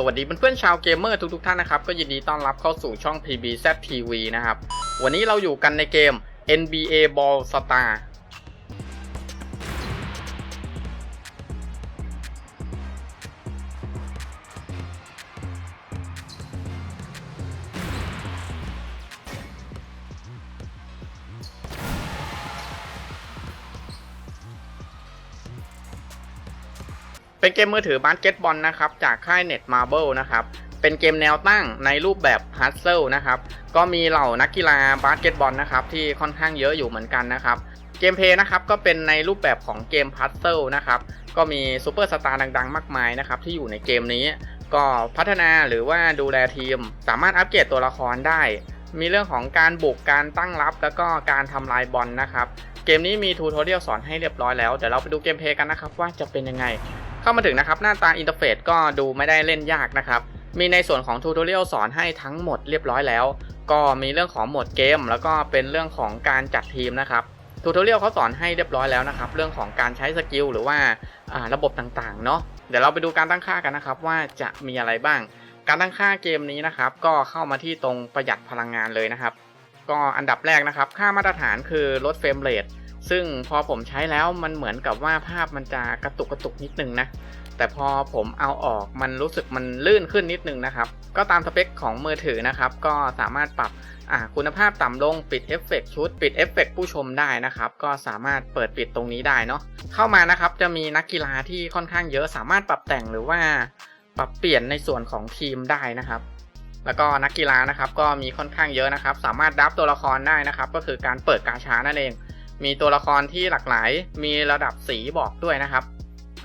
สวัสดีเพื่อนๆชาวเกมเมอร์ทุกๆท่านนะครับ ก็ยินดีต้อนรับเข้าสู่ช่อง PBZ TV นะครับ วันนี้เราอยู่กันในเกม NBA Ball Star เป็นเกมมือถือบาสเกตบอลนะครับจากค่าย Net Marble นะครับเป็นเกมแนวตั้งในรูปแบบฮั s เซิลนะครับก็มีเหล่านักกีฬาบาสเกตบอลนะครับที่ค่อนข้างเยอะอยู่เหมือนกันนะครับเกมเพย์นะครับก็เป็นในรูปแบบของเกมพัซเซิลนะครับก็มีซูเปอร์สตาร์ดังๆ มากมายนะครับที่อยู่ในเกมนี้ ก็พัฒนาหรือว่าดูแลทีม สามารถอัปเกรดตัวละครได้ มีเรื่องของการบุกการตั้งรับ แล้วก็การทำลายบอลนะครับ เกมนี้มีทูทอเรียลสอนให้เรียบร้อยแล้ว เดี๋ยวเราไปดูเกมเพย์กันนะครับว่าจะเป็นยังไง เข้ามาถึงนะครับหน้าตาอินเทอร์เฟซก็ดูไม่ได้เล่นยากนะครับ มีในส่วนของทูทอเรียลสอนให้ทั้งหมดเรียบร้อยแล้ว ก็มีเรื่องของโหมดเกม แล้วก็เป็นเรื่องของการจัดทีมนะครับทูทอเรียลเขาสอนให้เรียบร้อยแล้วนะครับ เรื่องของการใช้สกิลหรือว่าระบบต่างๆเนาะเดี๋ยวเราไปดูการตั้งค่ากันนะครับ ว่าจะมีอะไรบ้าง การตั้งค่าเกมนี้นะครับ ก็เข้ามาที่ตรงประหยัดพลังงานเลยนะครับ ก็อันดับแรกนะครับ ค่ามาตรฐานคือลดเฟรมเรท ซึ่งพอผมใช้แล้วมันเหมือนกับว่าภาพมันจะกระตุกกระตุกนิดนึงนะ แต่พอผมเอาออกมันรู้สึกมันลื่นขึ้นนิดนึงนะครับ ก็ตามสเปคของมือถือนะครับ ก็สามารถปรับคุณภาพต่ำลงปิดเอฟเฟกชุดปิดเอฟเฟกผู้ชมได้นะครับ ก็สามารถเปิดปิดตรงนี้ได้เนาะเข้ามานะครับจะมีนักกีฬาที่ค่อนข้างเยอะสามารถปรับแต่งหรือว่าปรับเปลี่ยนในส่วนของทีมได้นะครับ แล้วก็นักกีฬานะครับก็มีค่อนข้างเยอะนะครับ สามารถดับตัวละครได้นะครับ ก็คือการเปิดกาชานั่นเอง มีตัวละครที่หลากหลาย มีระดับสีบอกด้วยนะครับ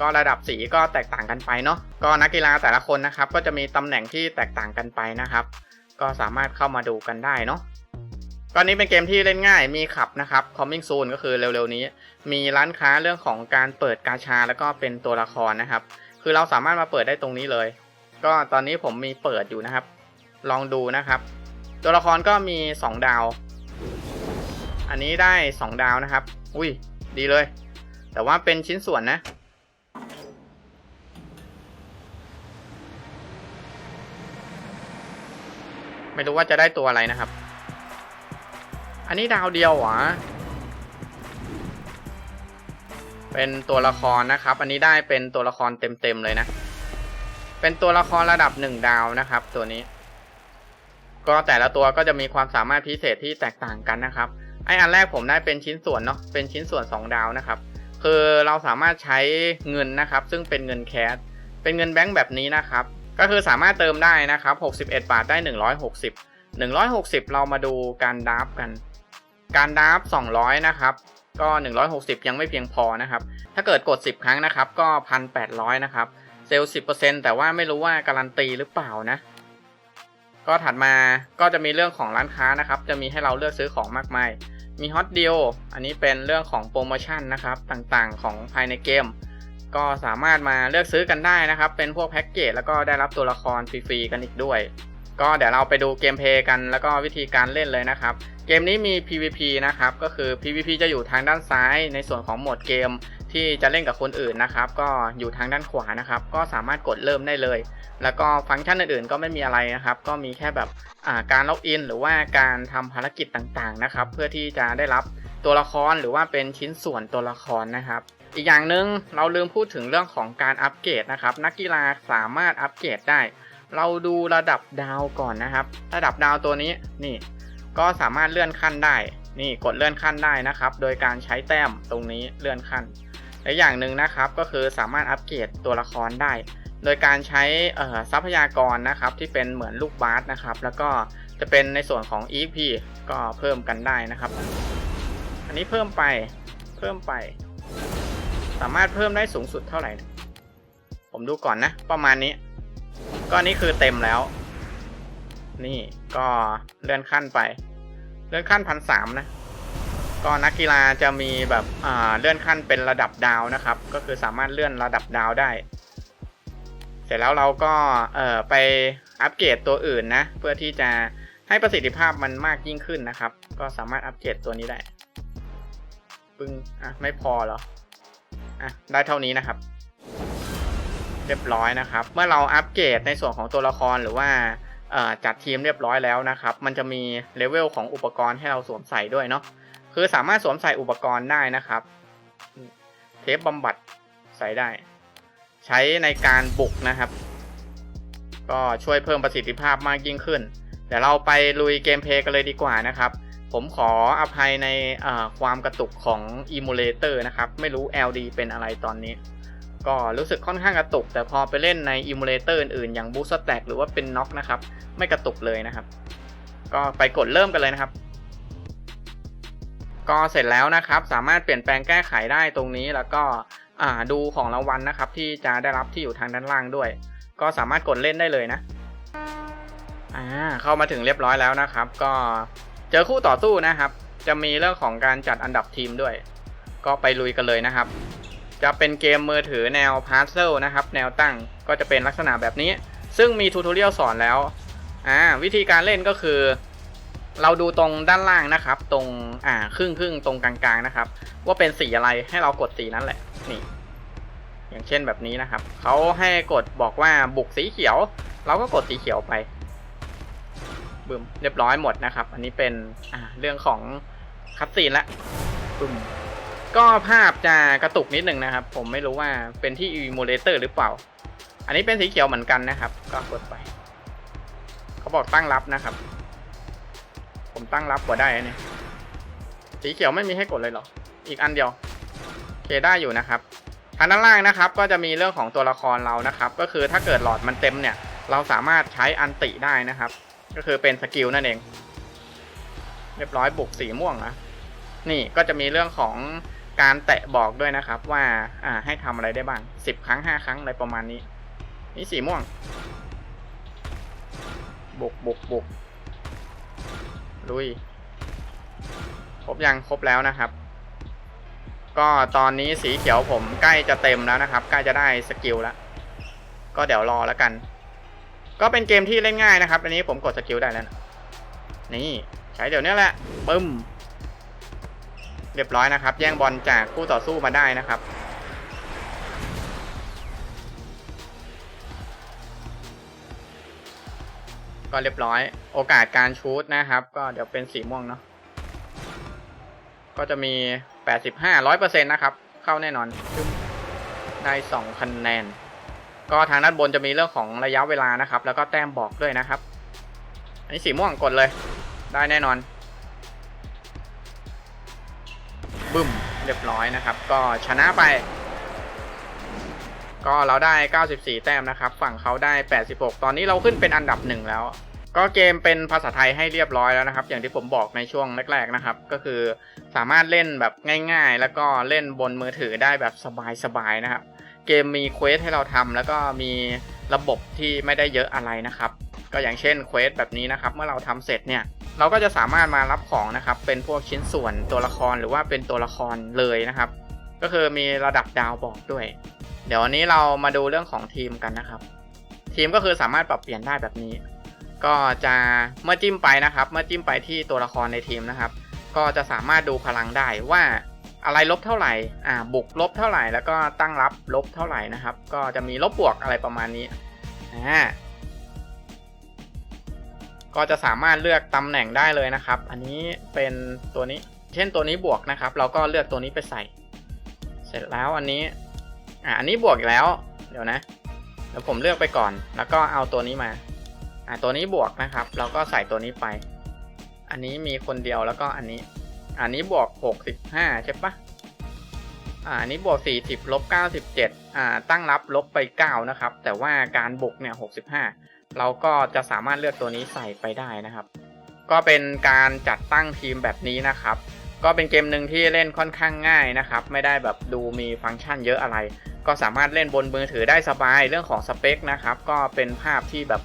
ก็ระดับสีก็แตกต่างกันไปเนาะ ก็นักกีฬาแต่ละคนนะครับ ก็จะมีตำแหน่งที่แตกต่างกันไปนะครับ ก็สามารถเข้ามาดูกันได้เนาะก็นี้เป็นเกมที่เล่นง่าย มีขับนะครับ coming soon ก็คือเร็วๆนี้ มีร้านค้าเรื่องของการเปิดกาชาแล้วก็เป็นตัวละครนะครับ คือเราสามารถมาเปิดได้ตรงนี้เลย ก็ตอนนี้ผมมีเปิดอยู่นะครับ ลองดูนะครับ ตัวละครก็มี 2 ดาว อันนี้ได้ 2 ดาวนะครับ อุ้ย ดีเลย แต่ว่าเป็นชิ้นส่วนนะ ไม่รู้ว่าจะได้ตัวอะไรนะครับ อันนี้ดาวเดียวหรอเป็นตัวละครนะครับ อันนี้ได้เป็นตัวละครเต็มๆเลยนะ เป็นตัวละครระดับหนึ่งดาวนะครับ ตัวนี้ ก็แต่ละตัวก็จะมีความสามารถพิเศษที่แตกต่างกันนะครับ ไออันแรกผมได้เป็นชิ้นส่วนเนาะเป็นชิ้นส่วน 2 ดาวนะครับ คือเราสามารถใช้เงินนะครับ ซึ่งเป็นเงินแคสเป็นเงินแบงค์แบบนี้นะครับ ก็คือสามารถเติมได้นะครับ 61 บาทได้ 160 160 เรามาดูการดับกัน การดับ200 นะครับก็ 160 ยังไม่เพียงพอนะครับ ถ้าเกิดกด 10 ครั้งนะครับ ก็ 1,800 นะครับ เซลล์ 10%แต่ว่าไม่รู้ว่าการันตีหรือเปล่านะ ก็ถัดมาก็จะมีเรื่องของร้านค้านะครับ จะมีให้เราเลือกซื้อของมากมาย มีฮอตเดียวอันนี้เป็นเรื่องของโปรโมชั่นนะครับต่างๆ ของภายในเกม ก็สามารถมาเลือกซื้อกันได้นะครับ เป็นพวกแพ็กเกจแล้วก็ได้รับตัวละครฟรีๆกันอีกด้วย ก็เดี๋ยวเราไปดูเกมเพย์กันแล้วก็วิธีการเล่นเลยนะครับ เกมนี้มี PVP นะครับ ก็คือ PVP จะอยู่ทางด้านซ้ายในส่วนของโหมดเกม ที่จะเล่นกับคนอื่นนะครับ ก็อยู่ทางด้านขวานะครับ ก็สามารถกดเริ่มได้เลย แล้วก็ฟังก์ชันอื่นๆ ก็ไม่มีอะไรนะครับ ก็มีแค่แบบการล็อกอิน หรือว่าการทำภารกิจต่างๆนะครับ เพื่อที่จะได้รับตัวละครหรือว่าเป็นชิ้นส่วนตัวละครนะครับ อีกอย่างหนึ่งเราลืมพูดถึงเรื่องของการอัปเกรดนะครับ นักกีฬาสามารถอัปเกรดได้ เราดูระดับดาวก่อนนะครับ ระดับดาวตัวนี้นี่ ก็สามารถเลื่อนขั้นได้นี่กดเลื่อนขั้นได้นะครับ โดยการใช้แต้มตรงนี้เลื่อนขั้น และอย่างหนึ่งนะครับก็คือสามารถอัปเกรดตัวละครได้ โดยการใช้ทรัพยากรนะครับที่เป็นเหมือนลูกบาสนะครับ แล้วก็จะเป็นในส่วนของ EP ก็เพิ่มกันได้นะครับ อันนี้เพิ่มไปเพิ่มไป สามารถเพิ่มได้สูงสุดเท่าไหร่ ผมดูก่อนนะ ประมาณนี้ ก็นี่คือเต็มแล้ว นี่ก็เลื่อนขั้นไป เลื่อนขั้นพันสามนะ ก็นักกีฬาจะมีแบบอ่าเลื่อนขั้นเป็นระดับดาวนะครับ ก็คือสามารถเลื่อนระดับดาวได้ เสร็จแล้วเราก็เอ่อไปอัปเกรดตัวอื่นนะ เพื่อที่จะให้ประสิทธิภาพมันมากยิ่งขึ้นนะครับ ก็สามารถอัปเกรดตัวนี้ได้ปึ้งอะไม่พอเหรออะได้เท่านี้นะครับ เรียบร้อยนะครับ เมื่อเราอัปเกรดในส่วนของตัวละครหรือว่าจัดทีมเรียบร้อยแล้วนะครับ มันจะมีเลเวลของอุปกรณ์ให้เราสวมใส่ด้วยเนาะ คือสามารถสวมใส่อุปกรณ์ได้นะครับ เทปบำบัดใส่ได้ ใช้ในการบุกนะครับ ก็ช่วยเพิ่มประสิทธิภาพมากยิ่งขึ้น เดี๋ยวเราไปลุยเกมเพลย์กันเลยดีกว่านะครับ ผมขออภัยในความกระตุกของ Emulator นะครับ ไม่รู้ LD เป็นอะไรตอนนี้ก็รู้สึกค่อนข้างกระตุก แต่พอไปเล่นใน Emulator อื่นๆ อย่าง Boost Stack หรือว่าเป็น Knock นะครับ ไม่กระตุกเลยนะครับ ก็ไปกดเริ่มกันเลยนะครับ ก็เสร็จแล้วนะครับ สามารถเปลี่ยนแปลงแก้ไขได้ตรงนี้แล้วก็ดูของรางวัลนะครับ ที่จะได้รับที่อยู่ทางด้านล่างด้วย ก็สามารถกดเล่นได้เลยนะอ่าเข้ามาถึงเรียบร้อยแล้วนะครับ ก็เจอคู่ต่อสู้นะครับ จะมีเรื่องของการจัดอันดับทีมด้วย ก็ไปลุยกันเลยนะครับ จะเป็นเกมมือถือแนวพาร์เซลนะครับ แนวตั้งก็จะเป็นลักษณะแบบนี้ ซึ่งมีทูทอเรียลสอนแล้วอ่าวิธีการเล่นก็คือ เราดูตรงด้านล่างนะครับ ตรงอ่าครึ่งครึ่งตรงกลางๆนะครับ ว่าเป็นสีอะไรให้เรากดสีนั้นแหละนี่ อย่างเช่นแบบนี้นะครับเขาให้กดบอกว่าบุกสีเขียว เราก็กดสีเขียวไปบึมเรียบร้อยหมดนะครับ อันนี้เป็นอ่าเรื่องของคัตซีนละบึมก็ภาพจะกระตุกนิดหนึ่งนะครับ ผมไม่รู้ว่าเป็นที่ emulator หรือเปล่า อันนี้เป็นสีเขียวเหมือนกันนะครับ ก็กดไป เขาบอกตั้งรับนะครับ ผมตั้งรับกว่าได้อันนี่สีเขียวไม่มีให้กดเลยเหรอ อีกอันเดียวโอเคได้อยู่นะครับทางด้านล่างนะครับ ก็จะมีเรื่องของตัวละครเรานะครับ ก็คือถ้าเกิดหลอดมันเต็มเนี่ย เราสามารถใช้อันติได้นะครับ ก็คือเป็นสกิลนั่นเอง เรียบร้อยบุกสีม่วงนะนี่ก็จะมีเรื่องของการแตะบอกด้วยนะครับ ว่าอ่าให้ทำอะไรได้บ้างสิบครั้งห้าครั้งอะไรประมาณนี้ นี่สีม่วง บุกบุกบุก ลุย ครบยังครบแล้วนะครับ ก็ตอนนี้สีเขียวผมใกล้จะเต็มแล้วนะครับ ใกล้จะได้สกิลแล้ว ก็เดี๋ยวรอแล้วกัน ก็เป็นเกมที่เล่นง่ายนะครับ อันนี้ผมกดสกิลได้แล้วนะนี่ใช้เดี๋ยวนี้แหละปึ้ม เรียบร้อยนะครับ แย่งบอลจากคู่ต่อสู้มาได้นะครับ ก็เรียบร้อย โอกาสการชูตนะครับ ก็เดี๋ยวเป็นสีม่วงเนาะก็จะมี 85 100%นะครับ เข้าแน่นอน ได้2คะแนน ก็ทางด้านบนจะมีเรื่องของระยะเวลานะครับ แล้วก็แต้มบอกด้วยนะครับ อันนี้สีม่วงกดเลย ได้แน่นอน บึ้ม เรียบร้อยนะครับ ก็ชนะไป ก็เราได้ 94 แต้มนะครับ ฝั่งเขาได้ 86 ตอนนี้เราขึ้นเป็นอันดับหนึ่งแล้ว ก็เกมเป็นภาษาไทยให้เรียบร้อยแล้วนะครับ อย่างที่ผมบอกในช่วงแรกๆนะครับ ก็คือสามารถเล่นแบบง่าย ๆ แล้วก็เล่นบนมือถือได้แบบสบายๆนะครับ เกมมีเควสให้เราทำแล้วก็มีระบบที่ไม่ได้เยอะอะไรนะครับ ก็อย่างเช่นเควสแบบนี้นะครับ เมื่อเราทำเสร็จเนี่ยเราก็จะสามารถมารับของนะครับ เป็นพวกชิ้นส่วนตัวละครหรือว่าเป็นตัวละครเลยนะครับ ก็คือมีระดับดาวบอกด้วย เดี๋ยววันนี้เรามาดูเรื่องของทีมกันนะครับ ทีมก็คือสามารถปรับเปลี่ยนได้แบบนี้ ก็จะเมื่อจิ้มไปนะครับ เมื่อจิ้มไปที่ตัวละครในทีมนะครับ ก็จะสามารถดูพลังได้ว่าอะไรลบเท่าไหร่ อ่า บุกลบเท่าไหร่ แล้วก็ตั้งรับลบเท่าไหร่นะครับ ก็จะมีลบบวกอะไรประมาณนี้ อ่า ก็จะสามารถเลือกตำแหน่งได้เลยนะครับ อันนี้เป็นตัวนี้ เช่นตัวนี้บวกนะครับ เราก็เลือกตัวนี้ไปใส่ เสร็จแล้วอันนี้ อ่าอันนี้บวกแล้ว เดี๋ยวนะ เดี๋ยวผมเลือกไปก่อน แล้วก็เอาตัวนี้มา อ่าตัวนี้บวกนะครับ เราก็ใส่ตัวนี้ไป อันนี้มีคนเดียวแล้วก็อันนี้ อันนี้บวกหกสิบห้าใช่ปะอ่าอันนี้บวกสี่สิบลบเก้าสิบเจ็ดอ่า ตั้งรับลบไปเก้านะครับ แต่ว่าการบุกเนี่ยหกสิบห้าเราก็จะสามารถเลือกตัวนี้ใส่ไปได้นะครับ ก็เป็นการจัดตั้งทีมแบบนี้นะครับ ก็เป็นเกมหนึ่งที่เล่นค่อนข้างง่ายนะครับ ไม่ได้แบบดูมีฟังก์ชันเยอะอะไร ก็สามารถเล่นบนมือถือได้สบายเรื่องของสเปคนะครับ ก็เป็นภาพที่แบบ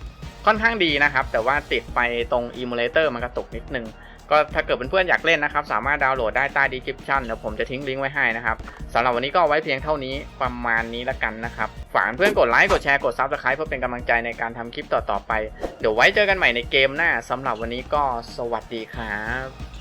ค่อนข้างดีนะครับ แต่ว่าติดไปตรง emulator มันกระตุกนิดนึง ก็ถ้าเกิดเพื่อนๆอยากเล่นนะครับ สามารถดาวน์โหลดได้ใต้ description เดี๋ยวผมจะทิ้งลิงก์ไว้ให้นะครับสำหรับวันนี้ก็ไว้เพียงเท่านี้ประมาณนี้ละกันนะครับ ฝากเพื่อนกดไลค์กดแชร์กด subscribe เพื่อเป็นกำลังใจในการทำคลิปต่อๆไป เดี๋ยวไว้เจอกันใหม่ในเกมหน้าสำหรับวันนี้ก็สวัสดีครับ